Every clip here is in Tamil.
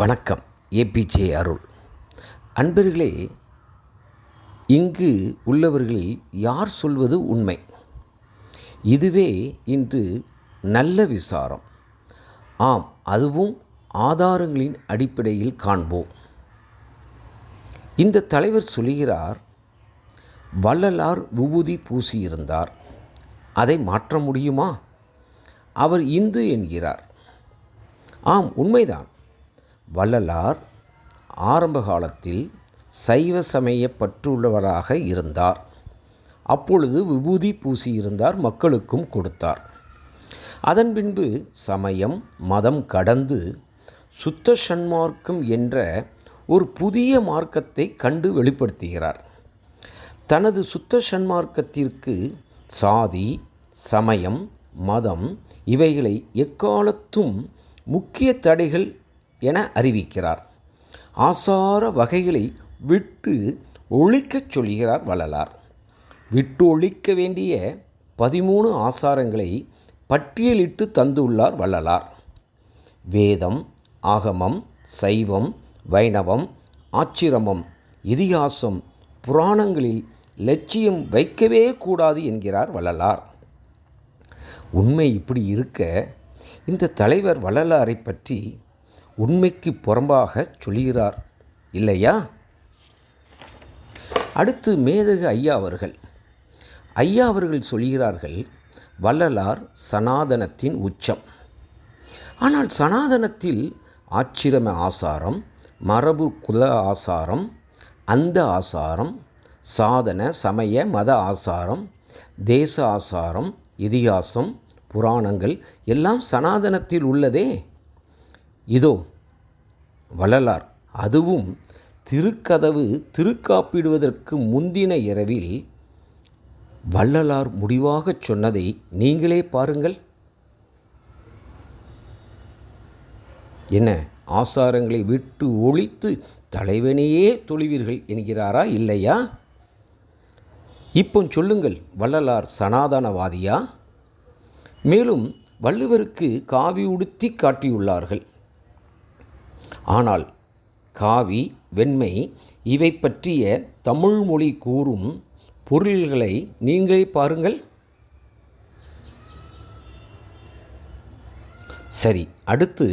வணக்கம் ஏபிஜே அருள். அன்பர்களே இங்கு உள்ளவர்களில் யார் சொல்வது உண்மை? இதுவே இன்று நல்ல விசாரம். ஆம் அதுவும் ஆதாரங்களின் அடிப்படையில் காண்போம். இந்த தலைவர் சொல்கிறார் வள்ளலார் விபூதி பூசியிருந்தார். அதை மாற்ற முடியுமா? அவர் இந்து என்கிறார். ஆம் உண்மைதான். வள்ளலார் ஆரம்ப காலத்தில் சைவ சமய பற்றுள்ளவராக இருந்தார். அப்பொழுது விபூதி பூசியிருந்தார் மக்களுக்கும் கொடுத்தார். அதன் பின்பு சமயம் மதம் கடந்து சுத்த சன்மார்க்கம் என்ற ஒரு புதிய மார்க்கத்தை கண்டு வெளிப்படுத்துகிறார். தனது சுத்த சன்மார்க்கத்திற்கு சாதி சமயம் மதம் இவைகளை எக்காலத்தும் முக்கிய தடைகள் என அறிவிக்கிறார். ஆசார வகைகளை விட்டு ஒழிக்கச் சொல்கிறார் வள்ளலார். விட்டு ஒழிக்க வேண்டிய பதிமூணு ஆசாரங்களை பட்டியலிட்டு தந்துள்ளார் வள்ளலார். வேதம் ஆகமம் சைவம் வைணவம் ஆச்சிரமம் இதிகாசம் புராணங்களில் லட்சியம் வைக்கவே கூடாது என்கிறார் வள்ளலார். உண்மை இப்படி இருக்க இந்த தலைவர் வள்ளலாரை பற்றி உண்மைக்கு புறம்பாக சொல்கிறார் இல்லையா? அடுத்து மேதகு ஐயா அவர்கள். ஐயா அவர்கள் சொல்கிறார்கள் வள்ளலார் சனாதனத்தின் உச்சம். ஆனால் சனாதனத்தில் ஆச்சிரம ஆசாரம் மரபு குல ஆசாரம் அந்த ஆசாரம் சாதன சமய மத ஆசாரம் தேச ஆசாரம் இதிகாசம் புராணங்கள் எல்லாம் சனாதனத்தில் உள்ளதே. இதோ வள்ளலார் அதுவும் திருக்கதவு திருக்காப்பிடுவதற்கு முந்தின இரவில் வள்ளலார் முடிவாகச் சொன்னதை நீங்களே பாருங்கள். என்ன ஆசாரங்களை விட்டு ஒழித்து தலைவனையே தொழுவீர்கள் என்கிறாரா இல்லையா? இப்போ சொல்லுங்கள் வள்ளலார் சனாதனவாதியா? மேலும் வள்ளுவருக்கு காவி உடுத்தி காட்டியுள்ளார்கள். ஆனால் காவி வெண்மை இவை பற்றிய தமிழ் மொழி கூறும் பொருள்களை நீங்களே பாருங்கள். சரி அடுத்து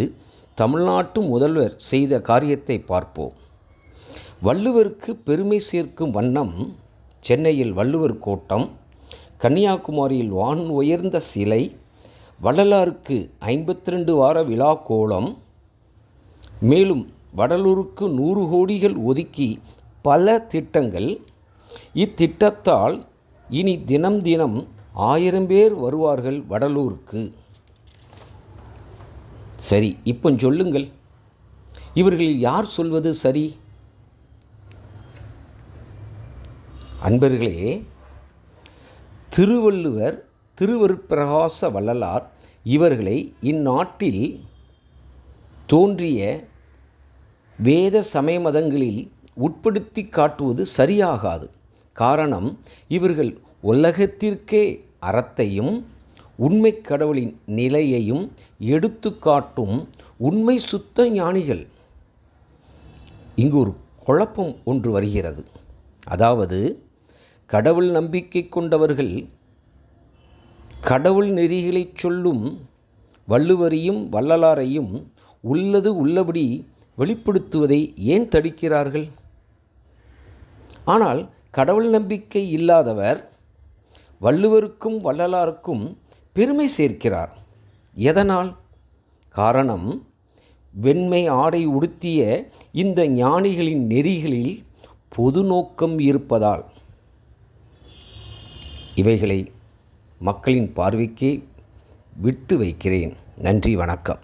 தமிழ்நாட்டு முதல்வர் செய்த காரியத்தை பார்ப்போம். வள்ளுவருக்கு பெருமை சேர்க்கும் வண்ணம் சென்னையில் வள்ளுவர் கோட்டம் கன்னியாகுமரியில் வான் உயர்ந்த சிலை வள்ளலாருக்கு ஐம்பத்தி ரெண்டு வார விழா கோலம் மேலும் வடலூருக்கு நூறு கோடிகள் ஒதுக்கி பல திட்டங்கள். இத்திட்டத்தால் இனி தினம் தினம் ஆயிரம் பேர் வருவார்கள் வடலூருக்கு. சரி இப்போ சொல்லுங்கள். இவர்களில் யார் சொல்வது சரி? அன்பர்களே திருவள்ளுவர் திருவருட்பிரகாச வள்ளலார் இவர்களை இந்நாட்டில் தோன்றிய வேத சமய மதங்களில் உட்படுத்தி காட்டுவது சரியாகாது. காரணம் இவர்கள் உலகத்திற்கே அறத்தையும் உண்மை கடவுளின் நிலையையும் எடுத்து காட்டும் உண்மை சுத்த ஞானிகள். இங்கு ஒரு குழப்பம் ஒன்று வருகிறது. அதாவது கடவுள் நம்பிக்கை கொண்டவர்கள் கடவுள் நெறிகளை சொல்லும் வள்ளுவரையும் வள்ளலாரையும் உள்ளது உள்ளபடி வெளிப்படுத்துவதை ஏன் தடுக்கிறார்கள்? ஆனால் கடவுள் நம்பிக்கை இல்லாதவர் வள்ளுவருக்கும் வள்ளலாருக்கும் பெருமை சேர்க்கிறார். எதனால்? காரணம் வெண்மை ஆடை உடுத்திய இந்த ஞானிகளின் நெறிகளில் பொது நோக்கம் இருப்பதால். இவைகளை மக்களின் பார்வைக்கே விட்டு வைக்கிறேன். நன்றி வணக்கம்.